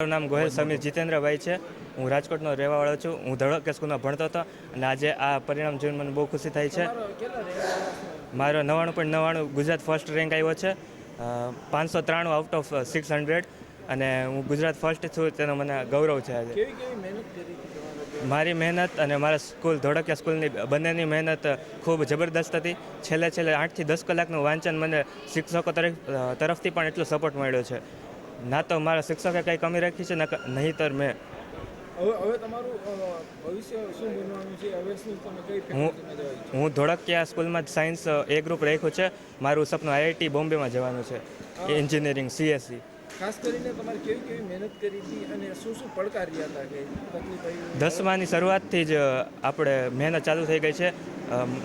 મારું નામ ગોહેલ સમીર જીતેન્દ્રભાઈ છે. હું રાજકોટનો રહેવાવાળો છું. હું ધડકે સ્કૂલમાં ભણતો હતો અને આજે આ પરિણામ જોઈને મને બહુ ખુશી થાય છે. મારો નવ્વાણું પોઈન્ટ નવ્વાણું ગુજરાત ફર્સ્ટ રેન્ક આવ્યો છે. પાંચસો ત્રાણું આઉટ ઓફ સિક્સ હંડ્રેડ અને હું ગુજરાત ફર્સ્ટ છું. તેનો મને ગૌરવ છે આજે. મારી મહેનત અને મારા સ્કૂલ ધોળકિયા સ્કૂલની બંનેની મહેનત ખૂબ જબરદસ્ત હતી. છેલ્લે છેલ્લે આઠથી દસ કલાકનું વાંચન મને શિક્ષકો તરફ તરફથી પણ એટલો સપોર્ટ મળ્યો છે. ના તો મારા શિક્ષકે કંઈ કમી રાખી છે નહીતર મેં હવે હવે તમારું ભવિષ્ય શું બનવાનું છે? હવે શું તમે કઈ હું હું ધોળકિયા સ્કૂલમાં જ સાયન્સ એ ગ્રુપ રાખ્યું છે. મારું સપનું આઈઆઈટી બોમ્બેમાં જવાનું છે. એન્જિનિયરિંગ સીએસસી ખાસ કરીને તમારે કેવી કેવી મહેનત કરી હતી અને શું શું પડકાર રહ્યા હતા કે તકલીફ દસમાની શરૂઆતથી જ આપણે મહેનત ચાલુ થઈ ગઈ છે.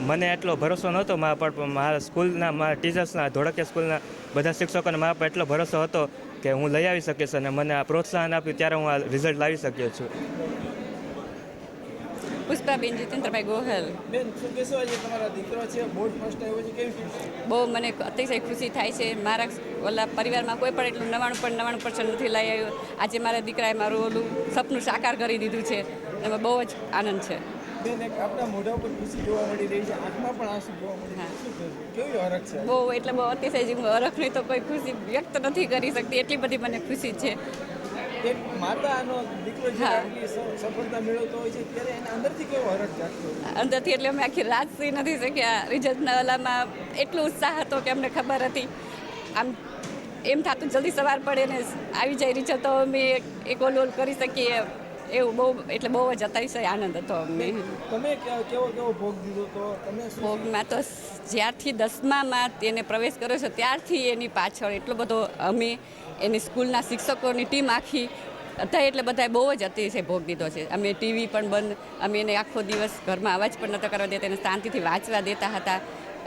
મને એટલો ભરોસો નહોતો મારા પર મારા સ્કૂલના મારા ટીચર્સના ધોળકિયા સ્કૂલના બધા શિક્ષકોને મારા પર એટલો ભરોસો હતો. કે હું લઈ આવી શકીશ અને મને આ પ્રોત્સાહન આપ્યું ત્યારે હું આ રિઝલ્ટ લાવી શક્યો છું. પુષ્પાબેન જીતેન્દ્રભાઈ ગોહેલ. બેન શું કહેશો આજે દીકરો છે? બોર્ડ ફર્સ્ટ આવ્યો છે. કેવી બહુ મને અતિશય ખુશી થાય છે. મારા ઓલા પરિવારમાં કોઈ પણ એટલું નવાણું પણ નવાણું પર્સન્ટ નથી લઈ આવ્યું. આજે મારા દીકરાએ મારું ઓલું સપનું સાકાર કરી દીધું છે. એમાં બહુ જ આનંદ છે. બેન એક આપણા મોઢા ઉપર ખુશી જોવા મળી રહી છે આંખમાં પણ આંસુ જોવા મળી શું કેવી હરખ છે? બહુ એટલે બહુ અતિશય હરખની તો કોઈ ખુશી વ્યક્ત નથી કરી શકતી. એટલી બધી મને ખુશી છે. એક માતાનો દીકરો જે હા. આટલી સ- સફળતા મેળવતો હોય છે ત્યારે એના અંદરથી કેવો હરખ જાગતો અંદરથી એટલે અમે આખી રાત સુઈ નથી શક્યા. રિઝલ્ટ નવલામાં એટલો ઉત્સાહ હતો કે અમને ખબર હતી. આમ એમ થતું જલ્દી સવાર પડે ને આવી જાય રિઝલ્ટ તો અમે એક- ઓલું ઓલું કરી શકીએ. એવું બહુ એટલે બહુ જ અતિશય આનંદ હતો અમને. તમે કેવો કેવો ભોગ દીધો તો? તમે ભોગમાં તો જ્યારથી દસમામાં તેને પ્રવેશ કર્યો છે ત્યારથી એની પાછળ એટલો બધો અમે એની સ્કૂલના શિક્ષકોની ટીમ આખી બધા એટલે બધાએ બહુ જ અતિશય ભોગ દીધો છે. અમે ટીવી પણ બંધ અમે એને આખો દિવસ ઘરમાં અવાજ પણ નહોતા કરવા દેતા એને શાંતિથી વાંચવા દેતા હતા.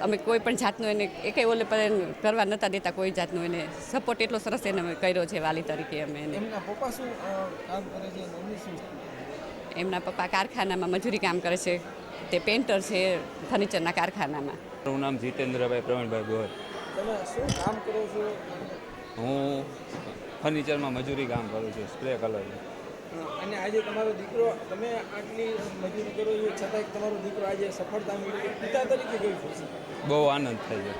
અમે કોઈ પણ જાતનું એને એક ઓલે પણ કરવા નહોતા દેતા કોઈ જાતનું એને સપોર્ટ એટલો સરસ એને અમે કર્યો છે વાલી તરીકે અમે એને. એમના પપ્પા શું અ, કામ કરે છે? અને એમની શું? એમના પપ્પા કારખાનામાં મજૂરી કામ કરે છે. તે પેન્ટર છે ફર્નિચરના કારખાનામાં. મારું નામ જીતેન્દ્રભાઈ પ્રવીણભાઈ ગોર તમે શું કામ કરો છો? હું ફર્નિચરમાં મજૂરી કામ કરું છું સ્પ્રે કલરનું અને આજે તમારો દીકરો તમે આટલી મજૂરી કરો છો છતાં તમારો દીકરો આજે સફળતા મેળવી પિતા તરીકે કેવી ખુશી? બહુ આનંદ થાય છે.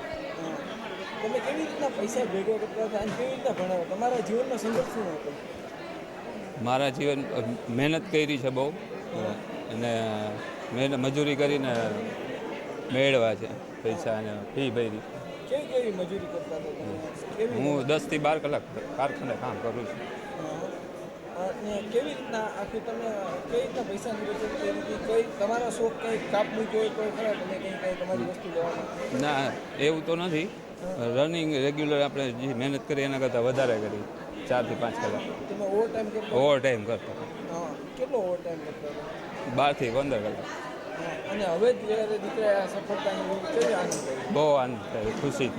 તમે કેવી રીતના પૈસા ભેગો કરતા હતા અને કેવી રીતના ભણાવો તમારા જીવનનો સંઘર્ષ શું હતો? મારા જીવન મહેનત કરી છે બહુ. અને મહેનત મજૂરી કરીને મેળવા છે પૈસા અને ફી ભરી. કેવી કેવી મજૂરી કરતા હતા હું દસથી બાર કલાક કારખાને કામ કરું છું. અને કેવી રીતના આખી તમે કઈ રીતના પૈસાની બચત કરી હતી કઈ તમારા શોખ કંઈ કાપ મૂક્યો હોય કોઈ ખરા તમે કંઈ કંઈ તમારી વસ્તુ લેવામાં ના એવું તો નથી. રનિંગ રેગ્યુલર આપણે જે મહેનત કરીએ એના કરતાં વધારે કરી ચારથી પાંચ કલાક. તમે ઓવર ટાઈમ કરતા ઓવર ટાઈમ કરતા. કેટલો ઓવર ટાઈમ કરતા બારથી પંદર કલાક. અને હવે જ્યારે દીકરાએ સફળતાની બહુ આનંદ થાય ખુશી એક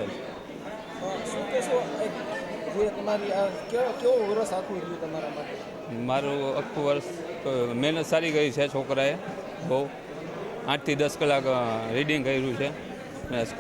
મારું આખું વર્ષ મહેનત સારી કરી છે છોકરાએ, બહુ. આઠથી દસ કલાક રીડિંગ કર્યું છે.